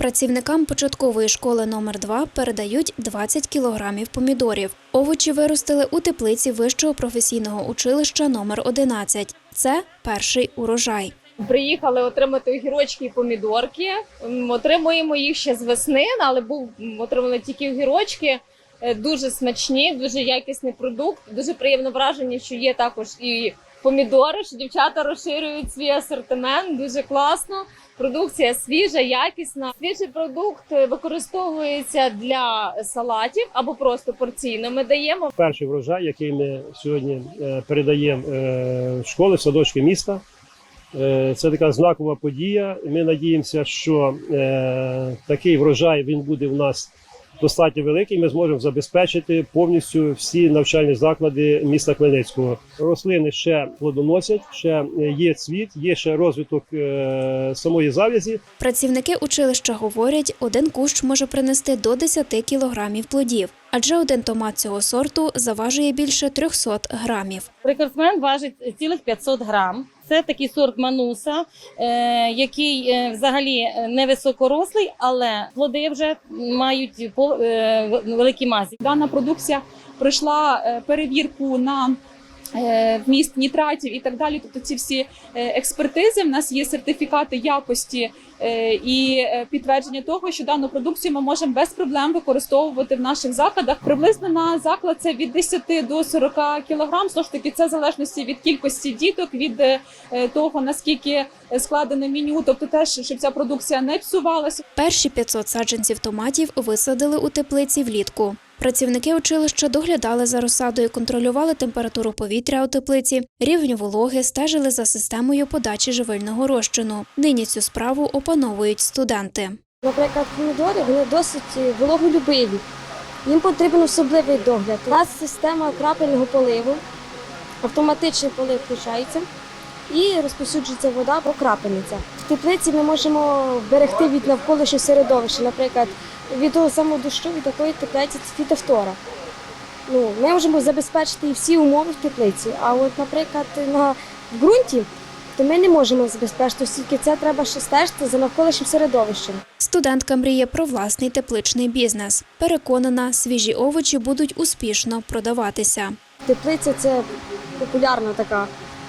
Працівникам початкової школи номер 2 передають 20 кілограмів помідорів. Овочі виростили у теплиці вищого професійного училища номер 11. Це перший урожай. Приїхали отримати огірочки і помідорки. Отримуємо їх ще з весни, але був м, отримали тільки огірочки. Е, Дуже смачні, дуже якісний продукт. Дуже приємно враження, що є також і помідори. Що дівчата розширюють свій асортимент. Дуже класно. Продукція свіжа, якісна. Свіжий продукт використовується для салатів або просто порційно. Ми даємо перший врожай, який ми сьогодні е, передаємо е, в школи, в садочки міста. Е, Це така знакова подія. Ми надіємося, що такий врожай він буде у нас достатньо великий. Ми зможемо забезпечити повністю всі навчальні заклади міста Хмельницького. Рослини ще плодоносять, ще є цвіт, є ще розвиток е, самої завязі. Працівники училища говорять, один кущ може принести до 10 кілограмів плодів, адже один томат цього сорту заважує більше 300 грамів. Рекордсмен важить цілих 500 грам. Це такий сорт мануса, е, який е, взагалі невисокорослий, але плоди вже мають е, великі мазі. Дана продукція пройшла перевірку на вміст нітратів і так далі. Тобто ці всі е, експертизи. В нас є сертифікати якості е, і е, підтвердження того, що дану продукцію ми можемо без проблем використовувати в наших закладах. Приблизно на заклад це від 10 до 40 кілограм. Знову ж таки, це в залежності від кількості діток, від е, того наскільки складене меню, тобто теж щоб ця продукція не псувалася. Перші 500 саджанців томатів висадили у теплиці влітку. Працівники училища доглядали за розсадою, контролювали температуру повітря у теплиці, рівень вологи, стежили за системою подачі живильного розчину. Нині цю справу опановують студенти. Наприклад, помідори вони досить вологолюбиві. Їм потрібен особливий догляд. У нас система крапельного поливу, автоматичний полив включається і розповсюджується вода по крапельницях. В теплиці ми можемо берегти від навколишнього середовища, наприклад, від того самого дощу, від якої теплиці фітофтора. Ну, ми можемо забезпечити і всі умови в теплиці. А от, наприклад, на ґрунті, то ми не можемо забезпечити, оскільки це треба ще стежити за навколишнім середовищем. Студентка мріє про власний тепличний бізнес. Переконана, свіжі овочі будуть успішно продаватися. Теплиця це популярна така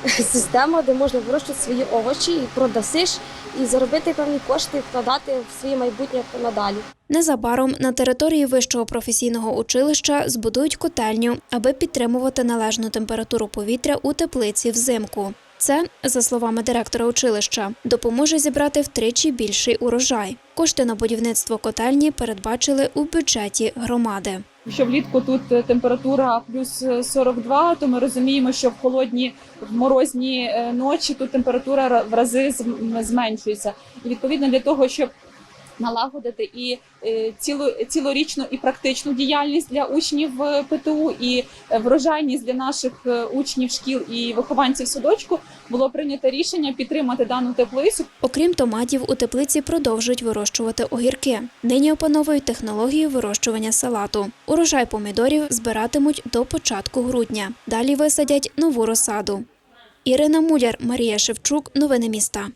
система, де можна вирощувати свої овочі і продасиш, і заробити певні кошти, вкладати в своє майбутнє надалі. Незабаром на території вищого професійного училища збудують котельню, аби підтримувати належну температуру повітря у теплиці взимку. Це, за словами директора училища, допоможе зібрати втричі більший урожай. Кошти на будівництво котельні передбачили у бюджеті громади. Якщо влітку тут е, температура плюс е, 42, то ми розуміємо, що в холодні в морозні е, ночі тут температура в рази зменшується. І відповідно для того, щоб налагодити і е, цілу, цілорічну і практичну діяльність для учнів е, ПТУ, і е, врожайність для наших учнів шкіл і вихованців садочку, було прийнято рішення підтримати дану теплицю. Окрім томатів, у теплиці продовжують вирощувати огірки. Нині опановують технологію вирощування салату. Урожай помідорів збиратимуть до початку грудня. Далі висадять нову розсаду. Ірина Муляр, Марія Шевчук. Новини міста.